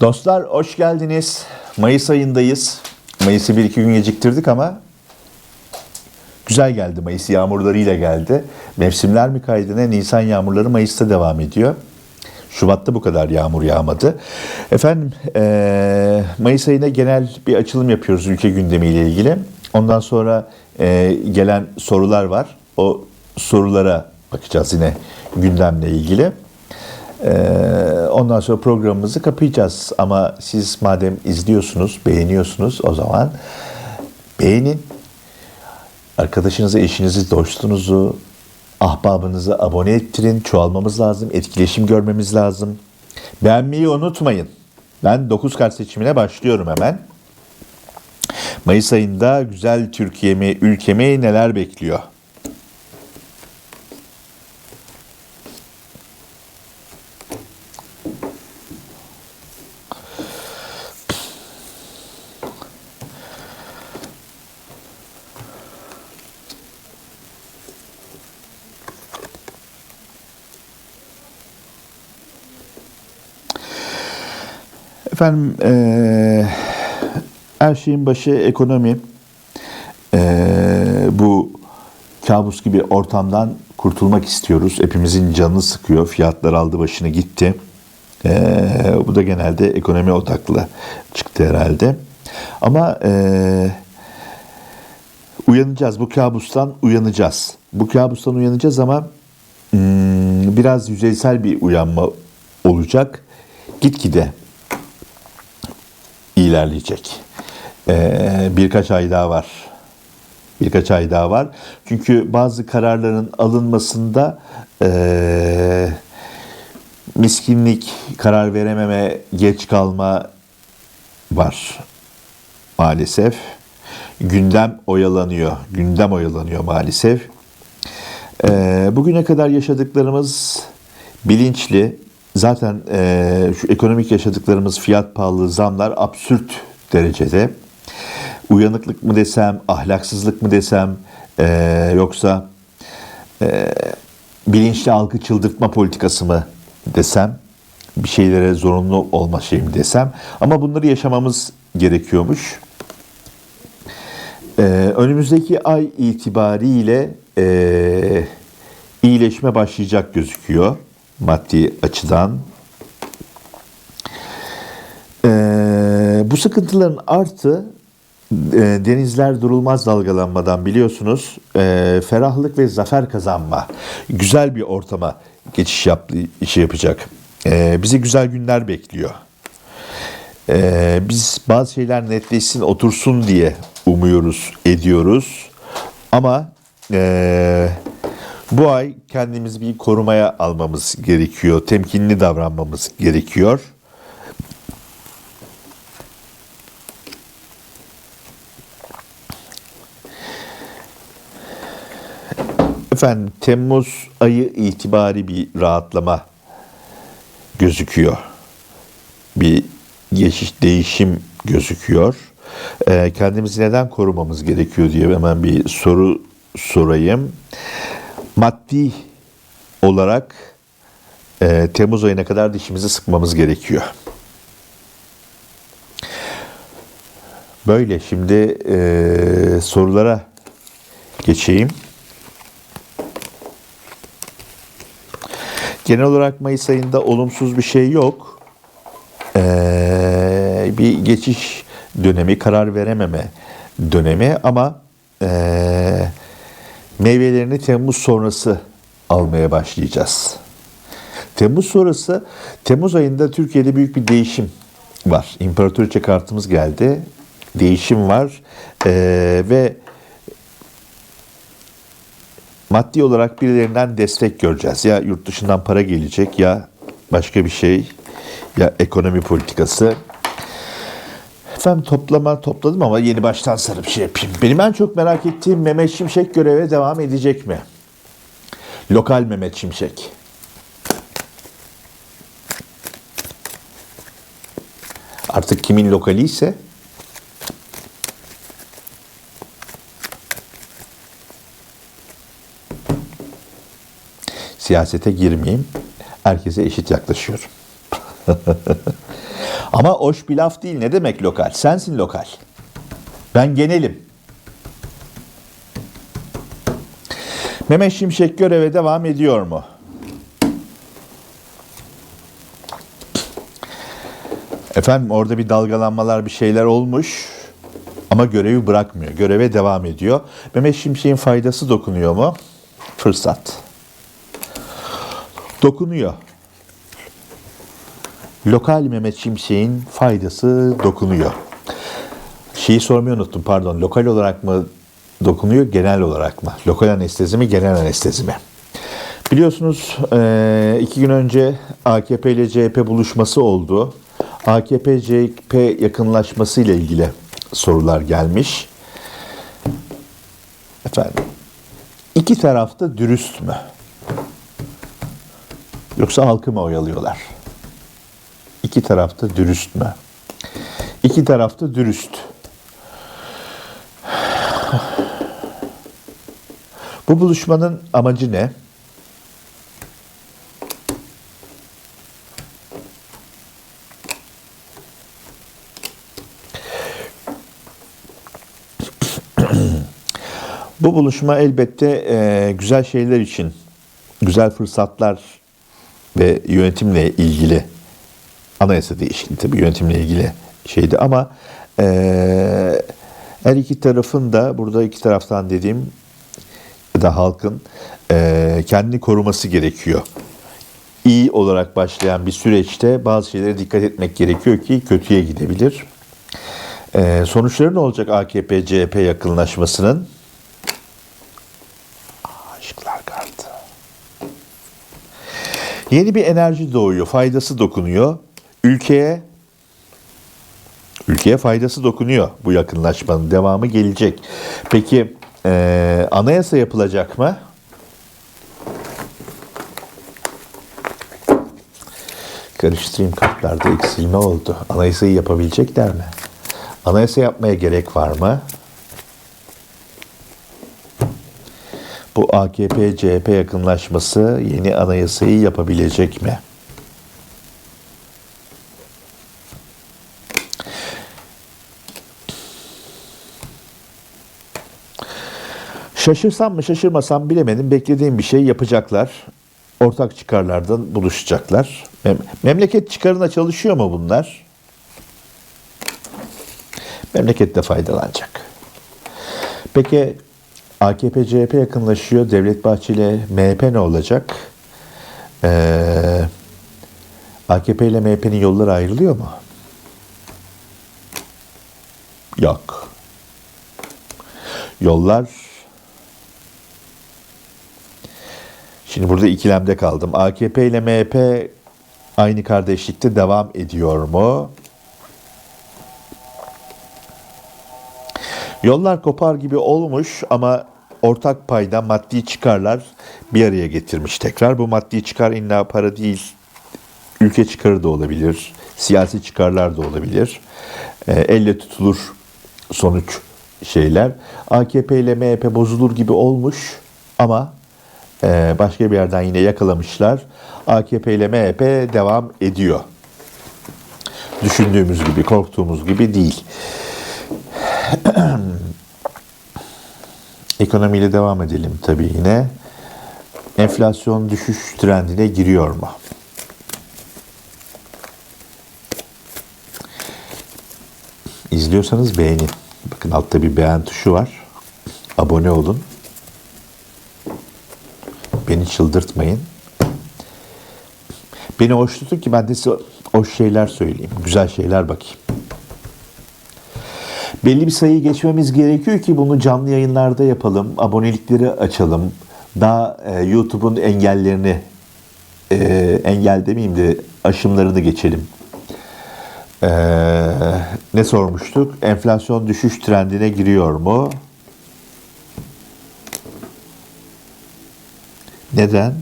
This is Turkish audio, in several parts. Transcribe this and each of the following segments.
Dostlar hoş geldiniz. Mayıs ayındayız. Mayıs'ı bir iki gün geciktirdik ama güzel geldi. Mayıs yağmurlarıyla geldi. Mevsimler mi kaydı ne? Nisan yağmurları Mayıs'ta devam ediyor. Şubat'ta bu kadar yağmur yağmadı. Efendim eee, Mayıs ayına genel bir açılım yapıyoruz ülke gündemiyle ilgili. Ondan sonra eee, gelen sorular var. O sorulara bakacağız yine gündemle ilgili. Ee, ondan sonra programımızı kapayacağız. Ama siz madem izliyorsunuz, beğeniyorsunuz o zaman beğenin. Arkadaşınızı, eşinizi, dostunuzu, ahbabınızı abone ettirin. Çoğalmamız lazım. Etkileşim görmemiz lazım. Beğenmeyi unutmayın. Ben 9 kart seçimine başlıyorum hemen. Mayıs ayında güzel Türkiye'mi, ülkemi neler bekliyor? Efendim eee, her şeyin başı ekonomi. Eee, bu kabus gibi ortamdan kurtulmak istiyoruz. Hepimizin canını sıkıyor. Fiyatlar aldı başını gitti. Eee, bu da genelde ekonomi odaklı çıktı herhalde. Ama eee, uyanacağız. Bu kabustan uyanacağız. Bu kabustan uyanacağız ama hmm, biraz yüzeysel bir uyanma olacak. Gitgide ilerleyecek. Ee, birkaç ay daha var. Birkaç ay daha var. Çünkü bazı kararların alınmasında ee, miskinlik, karar verememe, geç kalma var maalesef. Gündem oyalanıyor. Gündem oyalanıyor maalesef. Ee, bugüne kadar yaşadıklarımız bilinçli. Zaten e, şu ekonomik yaşadıklarımız fiyat pahalı zamlar absürt derecede. Uyanıklık mı desem, ahlaksızlık mı desem, e, yoksa e, bilinçli algı çıldırtma politikası mı desem, bir şeylere zorunlu olma şey mi desem. Ama bunları yaşamamız gerekiyormuş. Ee, önümüzdeki ay itibariyle e, iyileşme başlayacak gözüküyor maddi açıdan. Ee, bu sıkıntıların artı e, denizler durulmaz dalgalanmadan biliyorsunuz e, ferahlık ve zafer kazanma güzel bir ortama geçiş yap, işi yapacak. E, bizi güzel günler bekliyor. Ee, biz bazı şeyler netleşsin, otursun diye umuyoruz, ediyoruz. Ama ee, bu ay kendimizi bir korumaya almamız gerekiyor. Temkinli davranmamız gerekiyor. Efendim Temmuz ayı itibari bir rahatlama gözüküyor bir geçiş değişim gözüküyor. Ee, kendimizi neden korumamız gerekiyor diye hemen bir soru sorayım. Maddi olarak e, Temmuz ayına kadar dişimizi sıkmamız gerekiyor. Böyle şimdi e, sorulara geçeyim. Genel olarak Mayıs ayında olumsuz bir şey yok. Ee, bir geçiş dönemi, karar verememe dönemi ama ee, meyvelerini Temmuz sonrası almaya başlayacağız. Temmuz sonrası, Temmuz ayında Türkiye'de büyük bir değişim var. İmparatoriçe kartımız geldi. Değişim var Ee, ve maddi olarak birilerinden destek göreceğiz. Ya yurt dışından para gelecek ya başka bir şey ya ekonomi politikası. Efendim toplama topladım ama yeni baştan sarıp şey yapayım. Benim en çok merak ettiğim Mehmet Şimşek göreve devam edecek mi? Lokal Mehmet Şimşek. Artık kimin lokali ise siyasete girmeyeyim. Herkese eşit yaklaşıyorum. Ama hoş bir laf değil. Ne demek lokal? Sensin lokal. Ben genelim. Mehmet Şimşek göreve devam ediyor mu? Efendim orada bir dalgalanmalar bir şeyler olmuş ama görevi bırakmıyor. Göreve devam ediyor. Mehmet Şimşek'in faydası dokunuyor mu? Fırsat. Dokunuyor. Lokal Mehmet Şimşek'in faydası dokunuyor. Şeyi sormayı unuttum pardon. Lokal olarak mı dokunuyor, genel olarak mı? Lokal anestezi mi, genel anestezi mi? Biliyorsunuz eee, iki gün önce AKP ile CHP buluşması oldu. AKP-CHP yakınlaşması ile ilgili sorular gelmiş. Efendim, iki tarafta dürüst mü? Yoksa halkı mı oyalıyorlar? İki tarafta dürüst mü? İki tarafta dürüst. Bu buluşmanın amacı ne? Bu buluşma elbette e, güzel şeyler için, güzel fırsatlar ve yönetimle ilgili, anayasa değişikliği tabii yönetimle ilgili şeydi ama e, her iki tarafın da burada iki taraftan dediğim da halkın e, kendini koruması gerekiyor. İyi olarak başlayan bir süreçte bazı şeylere dikkat etmek gerekiyor ki kötüye gidebilir. E, sonuçları ne olacak AKP-CHP yakınlaşmasının? Aşklar kartı. Yeni bir enerji doğuyor, faydası dokunuyor. Ülkeye ülkeye faydası dokunuyor bu yakınlaşmanın devamı gelecek. Peki eee, anayasa yapılacak mı? Karıştırayım kartlarda eksilme oldu. Anayasayı yapabilecekler mi? Anayasa yapmaya gerek var mı? Bu AKP-CHP yakınlaşması yeni anayasayı yapabilecek mi? Şaşırsam mı şaşırmasam bilemedim. Beklediğim bir şey yapacaklar. Ortak çıkarlardan buluşacaklar. Mem- memleket çıkarına çalışıyor mu bunlar? Memleket de faydalanacak. Peki AKP-CHP yakınlaşıyor. Devlet Bahçeli MHP ne olacak? Ee, AKP ile MHP'nin yolları ayrılıyor mu? Yok. Yollar Şimdi burada ikilemde kaldım. AKP ile MHP aynı kardeşlikte devam ediyor mu? Yollar kopar gibi olmuş ama ortak payda maddi çıkarlar bir araya getirmiş tekrar. Bu maddi çıkar illa para değil, ülke çıkarı da olabilir, siyasi çıkarlar da olabilir. E, elle tutulur sonuç şeyler. AKP ile MHP bozulur gibi olmuş ama e, başka bir yerden yine yakalamışlar. AKP ile MHP devam ediyor. Düşündüğümüz gibi, korktuğumuz gibi değil. Ekonomiyle devam edelim tabii yine. Enflasyon düşüş trendine giriyor mu? İzliyorsanız beğenin. Bakın altta bir beğen tuşu var. Abone olun. Çıldırtmayın. Beni hoş tutun ki ben de size hoş şeyler söyleyeyim. Güzel şeyler bakayım. Belli bir sayıyı geçmemiz gerekiyor ki bunu canlı yayınlarda yapalım. Abonelikleri açalım. Daha e, YouTube'un engellerini e, engel demeyeyim de aşımlarını geçelim. E, ne sormuştuk? Enflasyon düşüş trendine giriyor mu? Neden?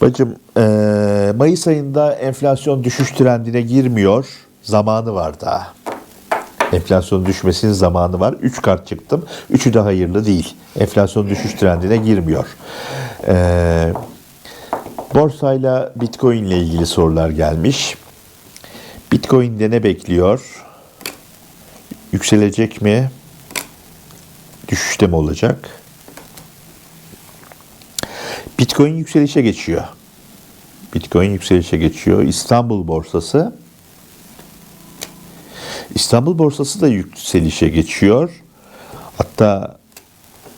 Bacım, eee, Mayıs ayında enflasyon düşüş trendine girmiyor. Zamanı var daha. Enflasyon düşmesinin zamanı var. 3 kart çıktım. Üçü de hayırlı değil. Enflasyon düşüş trendine girmiyor. Eee, Borsayla Bitcoin ile ilgili sorular gelmiş. Bitcoin'de ne bekliyor? Yükselecek mi? Düşüşte mi olacak? Bitcoin yükselişe geçiyor. Bitcoin yükselişe geçiyor. İstanbul borsası İstanbul borsası da yükselişe geçiyor. Hatta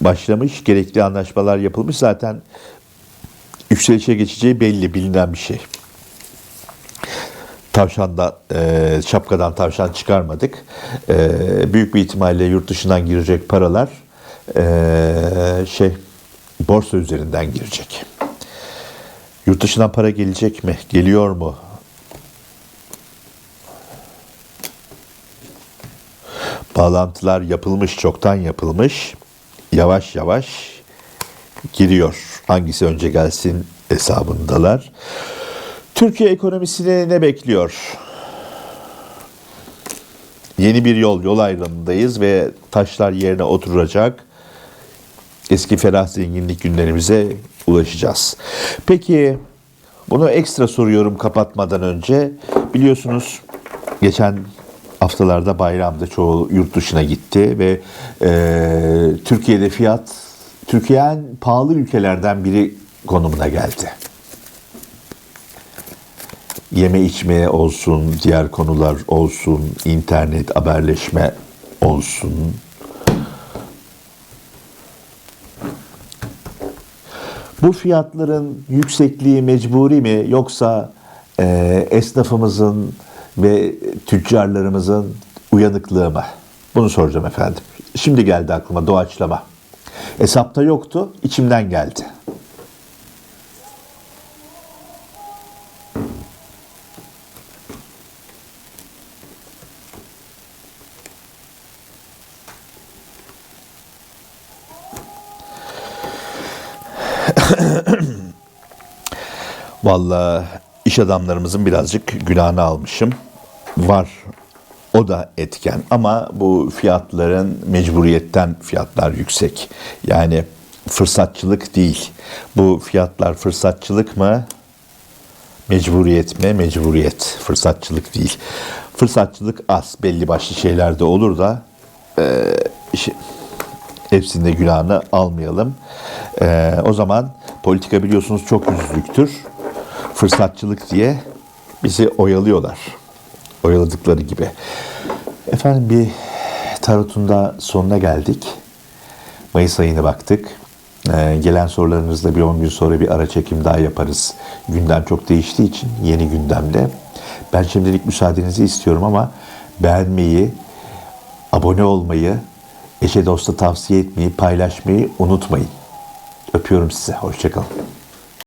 başlamış, gerekli anlaşmalar yapılmış. Zaten yükselişe geçeceği belli, bilinen bir şey. Tavşanda, e, şapkadan tavşan çıkarmadık. E, büyük bir ihtimalle yurt dışından girecek paralar e, şey borsa üzerinden girecek. Yurt dışından para gelecek mi? Geliyor mu? Bağlantılar yapılmış, çoktan yapılmış. Yavaş yavaş giriyor. Hangisi önce gelsin hesabındalar. Türkiye ekonomisini ne bekliyor? Yeni bir yol, yol ayrımındayız ve taşlar yerine oturacak. Eski ferah zenginlik günlerimize ulaşacağız. Peki bunu ekstra soruyorum kapatmadan önce. Biliyorsunuz geçen haftalarda bayramda çoğu yurt dışına gitti ve e, Türkiye'de fiyat Türkiye'nin en pahalı ülkelerden biri konumuna geldi. Yeme içme olsun, diğer konular olsun, internet, haberleşme olsun. Bu fiyatların yüksekliği mecburi mi yoksa e, esnafımızın ve tüccarlarımızın uyanıklığı mı? Bunu soracağım efendim. Şimdi geldi aklıma doğaçlama. Hesapta yoktu, içimden geldi. Vallahi iş adamlarımızın birazcık günahını almışım. Var o da etken ama bu fiyatların mecburiyetten fiyatlar yüksek. Yani fırsatçılık değil. Bu fiyatlar fırsatçılık mı? Mecburiyet mi? Mecburiyet. Fırsatçılık değil. Fırsatçılık az. Belli başlı şeylerde olur da e, işi, hepsinde günahını almayalım. E, o zaman politika biliyorsunuz çok yüzlüktür. Fırsatçılık diye bizi oyalıyorlar. Oyaladıkları gibi. Efendim bir tarotun da sonuna geldik. Mayıs ayına baktık. Ee, gelen sorularınızla bir 10 gün sonra bir ara çekim daha yaparız. Gündem çok değiştiği için yeni gündemde. Ben şimdilik müsaadenizi istiyorum ama beğenmeyi, abone olmayı, eşe dosta tavsiye etmeyi, paylaşmayı unutmayın. Öpüyorum size. Hoşçakalın.